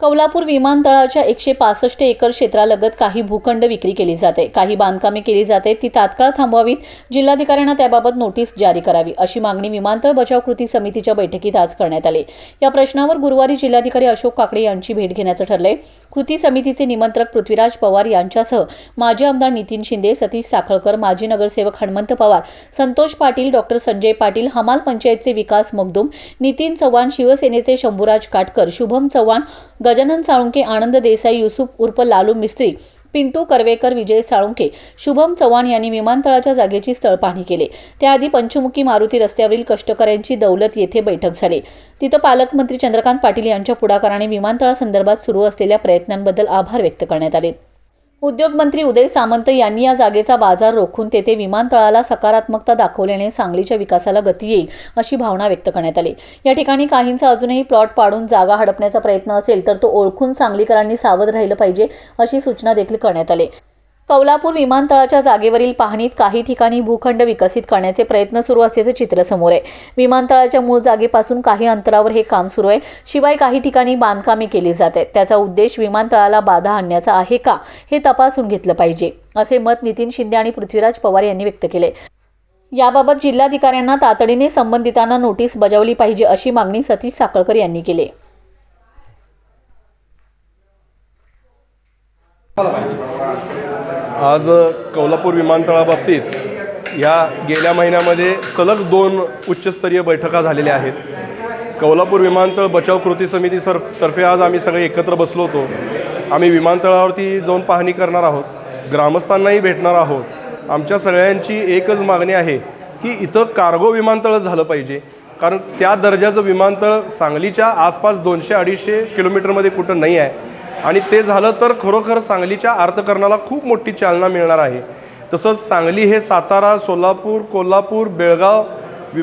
कौलापूर विमानतळाच्या एकशे पासष्ट एकर क्षेत्रालगत काही भूखंड विक्री केली जाते. काही बांधकामे केली जाते. ती तात्काळ थांबवावीत. जिल्हाधिकाऱ्यांना त्याबाबत नोटीस जारी करावी. अशी मागणी विमानतळ बचाव कृती समितीच्या बैठकीत आज करण्यात आली. या प्रश्नावर गुरुवारी जिल्हाधिकारी अशोक काकडे यांची भेट घेण्याचं ठरलंय. कृती समितीचे निमंत्रक पृथ्वीराज पवार यांच्यासह माजी आमदार नितीन शिंदे सतीश साखळकर माजी नगरसेवक हणमंत पवार संतोष पाटील डॉक्टर संजय पाटील हमाल पंचायतचे विकास मगदूम नितीन चव्हाण शिवसेनेचे शंभूराज काटकर शुभम चव्हाण गजानन साळुंके आनंद देसाई युसुफ उर्फ लालू मिस्त्री पिंटू करवेकर विजय साळुंके शुभम चव्हाण यांनी विमानतळाच्या जागेची स्थळपाहणी केली. त्याआधी पंचमुखी मारुती रस्त्यावरील कष्टकऱ्यांची दौलत येथे बैठक झाली. तिथं पालकमंत्री चंद्रकांत पाटील यांच्या पुढाकाराने विमानतळासंदर्भात सुरू असलेल्या प्रयत्नांबद्दल आभार व्यक्त करण्यात आले. उद्योगमंत्री उदय सामंत यांनी या जागेचा बाजार रोखून तेथे विमानतळाला सकारात्मकता दाखवल्याने सांगलीच्या विकासाला गती येईल अशी भावना व्यक्त करण्यात आली. या ठिकाणी काहींचा अजूनही प्लॉट पाडून जागा हडपण्याचा प्रयत्न असेल तर तो ओळखून सांगलीकरांनी सावध राहिलं पाहिजे अशी सूचना देखील करण्यात आली. कौलापूर विमानतळाच्या जागेवरील पाहणीत काही ठिकाणी भूखंड विकसित करण्याचे प्रयत्न सुरू असल्याचे चित्र समोर आहे. विमानतळाच्या मूळ जागेपासून काही अंतरावर हे काम सुरू आहे. शिवाय काही ठिकाणी बांधकामे केली जात आहेत. त्याचा उद्देश विमानतळाला बाधा आणण्याचा आहे का हे तपासून घेतलं पाहिजे असे मत नितीन शिंदे आणि पृथ्वीराज पवार यांनी व्यक्त केले. याबाबत जिल्हाधिकाऱ्यांना तातडीने संबंधितांना नोटीस बजावली पाहिजे अशी मागणी सतीश साखळकर यांनी केली आज कौलापूर विमानतळाबाबतीत या गेल्या महिन्यामध्ये सलग दोन उच्चस्तरीय बैठका झालेल्या आहेत. कौलापूर विमानतळ बचाव कृती समिती सर तर्फे आज आम्ही सगळे एकत्र बसलो होतो. आम्ही विमानतळावरती जाऊन पाहणी करणार आहोत. ग्रामस्थांनाही भेटणार आहोत. आमच्या सगळ्यांची एकच मागणी आहे की इथं कार्गो विमानतळ झालं पाहिजे. कारण त्या दर्जाचं विमानतळ सांगलीच्या आसपास दोनशे अडीचशे किलोमीटरमध्ये कुठं नाही आहे. आणि ते झालं तर खरोखर सांगलीच्या अर्थकरणाला खूप मोठी चालना मिळणार आहे. तसंच सांगली हे सातारा सोलापूर कोल्हापूर बेळगाव वि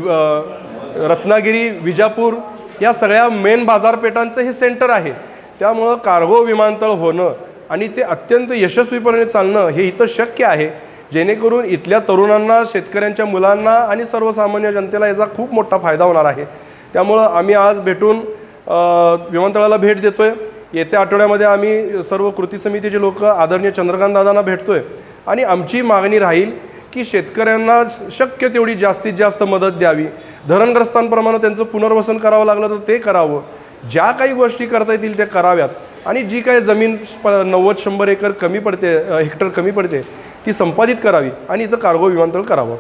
रत्नागिरी विजापूर या सगळ्या मेन बाजारपेठांचं हे सेंटर आहे. त्यामुळं कार्गो विमानतळ होणं आणि ते अत्यंत यशस्वीपणे चालणं हे इथं शक्य आहे. जेणेकरून इथल्या तरुणांना शेतकऱ्यांच्या मुलांना आणि सर्वसामान्य जनतेला याचा खूप मोठा फायदा होणार आहे. त्यामुळं आम्ही आज भेटून विमानतळाला भेट देतो आहे येत्या आठवड्यामध्ये आम्ही सर्व कृती समितीचे लोक आदरणीय चंद्रकांत दादांना भेटतोय आणि आमची मागणी राहील की शेतकऱ्यांना शक्य तेवढी जास्तीत जास्त मदत द्यावी. धरणग्रस्तांप्रमाणे त्यांचं पुनर्वसन करावं लागलं तर ते करावं. ज्या काही गोष्टी करता येतील त्या कराव्यात. आणि जी काही जमीन प नव्वद शंभर एकर कमी पडते हेक्टर कमी पडते ती संपादित करावी आणि इथं कार्गो विमानतळ करावं.